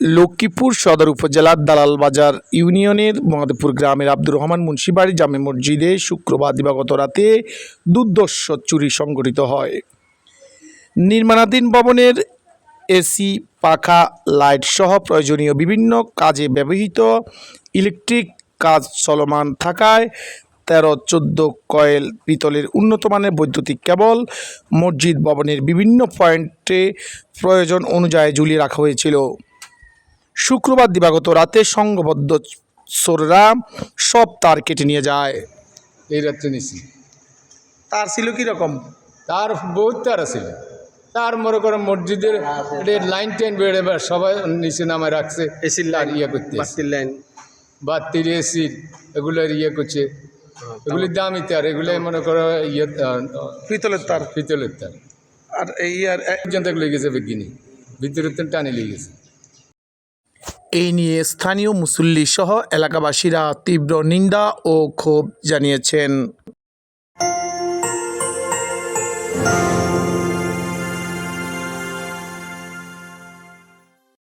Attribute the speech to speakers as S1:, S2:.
S1: লক্ষ্মীপুর সদর উপজেলার দালাল বাজার ইউনিয়নের মহাদেবপুর গ্রামের আব্দুর রহমান মুন্সিবাড়ি জামে মসজিদে শুক্রবার দিবাগত রাতে দুর্দর্শ চুরি সংঘটিত হয়। নির্মাণাধীন ভবনের এসি, পাখা, লাইট সহ প্রয়োজনীয় বিভিন্ন কাজে ব্যবহৃত ইলেকট্রিক কাজ চলমান থাকায় তেরো চোদ্দ কয়েল পিতলের উন্নত মানের বৈদ্যুতিক কেবল মসজিদ ভবনের বিভিন্ন পয়েন্টে প্রয়োজন অনুযায়ী ঝুলিয়ে রাখা হয়েছিল। শুক্রবার দিবাগত রাতে সংঘবদ্ধ চোররা সব তার কেটে নিয়ে যায়।
S2: এই রাত্রে নিছি।
S1: তার ছিল কীরকম
S2: তার বহুত তার ছিল তার মনে করো মসজিদের লাইন টেন বেড়ে বা সবাই নিচে নামে রাখছে।
S3: এসির লাইন
S2: ইয়ে করতে
S3: বাতির লাইন
S2: বাত্তির এসির এগুলোর ইয়ে করছে। এগুলির দামই তার এগুলো মনে করো ইয়ে
S1: পিতলের তার।
S2: পিতলের তার।
S1: আর এই আর
S2: পর্যন্ত লেগে গেছে বিজ্ঞানী ভিতরে টানে লেগে গেছে
S1: এই নিয়ে স্থানীয় মুসল্লি সহ এলাকাবাসীরা তীব্র নিন্দা ও ক্ষোভ জানিয়েছেন।